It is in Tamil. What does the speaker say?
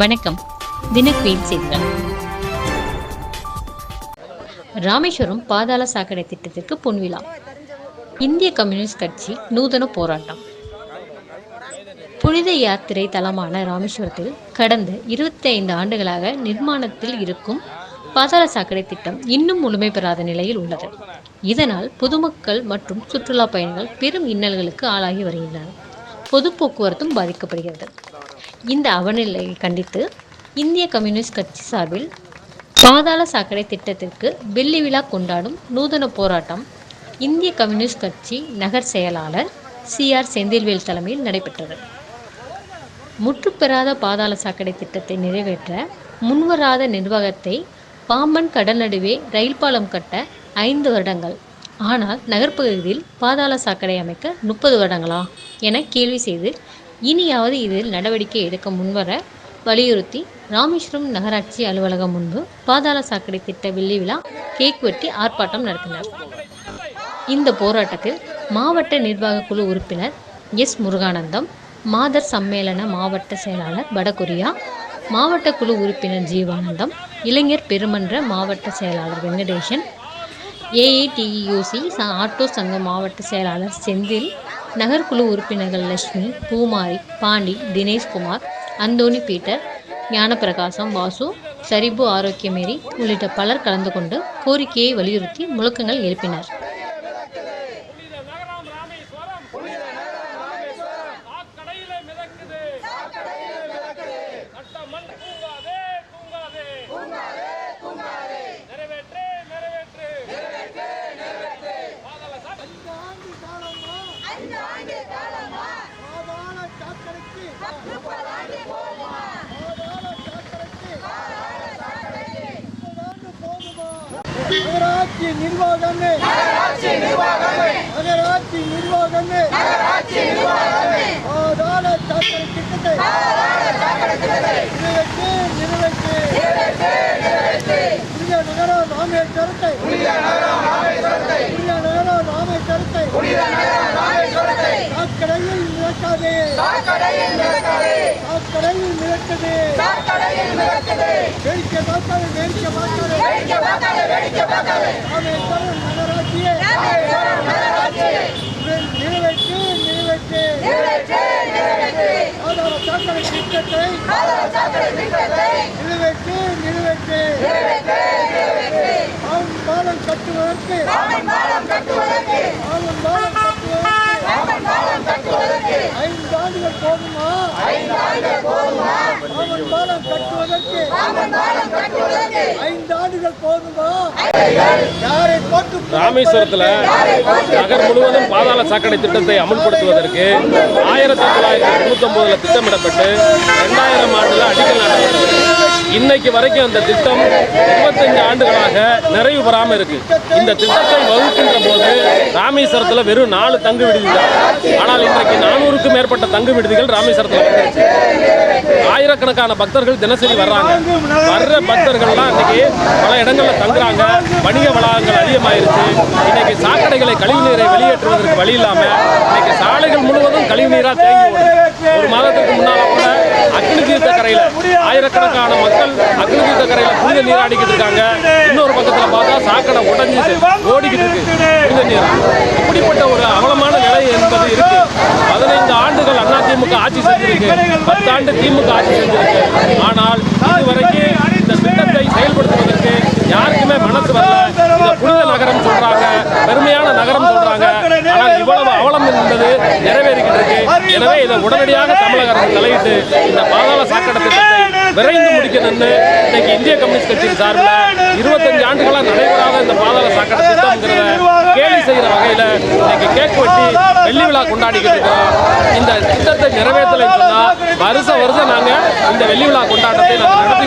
வணக்கம். தினக்குயின் செய்திகள் ராமேஸ்வரம் பாதாள சாக்கடை திட்டத்திற்கு பொன்விழா. இந்திய கம்யூனிஸ்ட் கட்சி நூதன போராட்டம். புனித யாத்திரை தலமான ராமேஸ்வரத்தில் கடந்த இருபத்தி ஐந்து ஆண்டுகளாக நிர்மாணத்தில் இருக்கும் பாதாள சாக்கடை திட்டம் இன்னும் முழுமை பெறாத நிலையில் உள்ளது. இதனால் பொதுமக்கள் மற்றும் சுற்றுலா பயணிகள் பெரும் இன்னல்களுக்கு ஆளாகி வருகின்றனர். பொது போக்குவரத்தும் பாதிக்கப்படுகிறது. இந்த அவநிலையை கண்டித்து இந்திய கம்யூனிஸ்ட் கட்சி சார்பில் பாதாள சாக்கடை திட்டத்திற்கு வெள்ளி விழா கொண்டாடும் நூதன போராட்டம் இந்திய கம்யூனிஸ்ட் கட்சி நகர் செயலாளர் சி ஆர் செந்தில்வேல் தலைமையில் நடைபெற்றது. முற்றுப்பெறாத பாதாள சாக்கடை திட்டத்தை நிறைவேற்ற முன்வராத நிர்வாகத்தை பாம்பன் கடல் நடுவே ரயில் பாலம் கட்ட ஐந்து வருடங்கள். ஆனால் நகர்ப்பகுதியில் பாதாள சாக்கடை அமைக்க முப்பது வருடங்களா? என கேள்வி செய்து இனியாவது இதில் நடவடிக்கை எடுக்க முன்வர வலியுறுத்தி ராமேஸ்வரம் நகராட்சி அலுவலகம் முன்பு பாதாள சாக்கடை திட்ட வெள்ளி விழா கேக் வெட்டி ஆர்ப்பாட்டம் நடத்தினர். இந்த போராட்டத்தில் மாவட்ட நிர்வாக குழு உறுப்பினர் எஸ் முருகானந்தம் மாதர் சம்மேளன மாவட்ட செயலாளர் வடகொரியா மாவட்ட குழு உறுப்பினர் ஜீவானந்தம் இளைஞர் பெருமன்ற மாவட்ட செயலாளர் வெங்கடேசன் ஏஐடிஇயூசி ஆட்டோ சங்க மாவட்ட செயலாளர் செந்தில் நகர்குழு உறுப்பினர்கள் லட்சுமி பூமாரி பாண்டி தினேஷ்குமார் அந்தோணி பீட்டர் ஞானப்பிரகாசம் வாசு சரிபு ஆரோக்கியமேரி உள்ளிட்ட பலர் கலந்து கொண்டு கோரிக்கையை வலியுறுத்தி முழக்கங்கள் எழுப்பினர் சாக்கடையிலே மிதக்குது சட்டமன்ற தூங்காதே தூங்காதே நிறைவேற்று நிறைவேற்று பாதாள சாக்கடை நகராட்சி நிர்வாகமே. நகராட்சி நிர்வாகமே. பாதாள சாக்கடை திட்டத்தை. நிறைவேற்று நிறைவேற்று புதிய நகரம் ராமேஸ்வரத்தை புதிய நகரம் ராமேஸ்வரத்தை சாக்கடையில் மிதக்காதே சாக்கடையில் மிதக்குது வேடிக்கை பார்க்காதே வேடிக்கை பார்க்காதே. ராமேஸ்வரம் நகராட்சியே நிறைவேற்று நிறைவேற்று ஆதார சாக்கடை திட்டத்தை நிறைவேற்று நிறைவேற்று ஆம் பாலம் கட்டுவதற்கு. பாலம் கட்டுவதற்கு. ஐந்து ஆண்டுகள் போதுமா? ஆமன் பாலம் கட்டுவதற்கு ஐந்து ஆண்டுகள் போதுமா? யாரை போட்டு ராமேஸ்வரத்தில் நகர் முழுவதும் பாதாள சாக்கடை திட்டத்தை அமல்படுத்துவதற்கு ஆயிரத்தி தொள்ளாயிரத்தி தொண்ணூத்தொன்பதுல திட்டமிடப்பட்டு ரெண்டாயிரம் ஆண்டுல அடிக்கல் நாட்டப்பட்டது. இன்னைக்கு வரைக்கும் அந்த திட்டம் இருபத்தஞ்சு ஆண்டுகளாக நிறைவு பெறாமல் இருக்கு. இந்த திட்டத்தை வகுக்கின்ற போது ராமேஸ்வரத்தில் வெறும் நாலு தங்கு விடுதி ஆனால் இன்றைக்கு நானூறுக்கும் மேற்பட்ட தங்கு விடுதிகள் ராமேஸ்வரத்தில் வந்துருச்சு. ஆயிரக்கணக்கான பக்தர்கள் தினசரி வர்றாங்க. வர்ற பக்தர்கள்லாம் இன்னைக்கு பல இடங்களில் தங்குறாங்க. வணிக வளாகங்கள் அதிகமாயிருச்சு. இன்னைக்கு சாக்கடைகளை கழிவு நீரை வெளியேற்றுவதற்கு வழி இல்லாமல் இன்னைக்கு சாலைகள் முழுவதும் கழிவு நீரா தேங்கி ஒரு மாதத்துக்கு முன்னால் கூட கரையில ஆயிரக்கணக்கான மக்கள் அக்னி தீர்த்த கரையில புனித நீராடிக்கிட்டு இருக்காங்க. இன்னொரு பக்கத்துல பார்த்தா சாக்கடை உடஞ்சி ஓடிக்கிட்டு இருக்கு புனித நீரா. இப்படிப்பட்ட ஒரு அவலமான நிலை என்பது இருக்கு. பதினைந்து ஆண்டுகள் அதிமுக ஆட்சி செஞ்சிருக்கு. பத்தாண்டு திமுக ஆட்சி செஞ்சிருக்கு. ஆனால் இதுவரைக்கும் இந்த திட்டத்தை செயல்படுத்துவதற்கு யாருக்குமே மனசு வரல. எனவே இதை உடனடியாக தமிழக அரசு தலையிட்டு இந்த பாதாள சாக்கடை திட்டத்தை விரைந்து முடிக்கணும்னு இன்னைக்கு இந்திய கம்யூனிஸ்ட் கட்சியின் சார்பில் இருபத்தஞ்சு ஆண்டுகளாக நடைபெறாத இந்த பாதாள சாக்கடை திட்டம்ங்கிறத கேலி செய்கிற வகையில் இன்னைக்கு கேக் வெட்டி வெள்ளி விழா கொண்டாடிக்கிட்டு இருக்கிறோம். இந்த திட்டத்தை நிறைவேற்றலைன்னு சொன்னால் வருஷம் வருஷம் நாங்கள் இந்த வெள்ளி விழா கொண்டாட்டத்தை நாங்கள் நடத்தி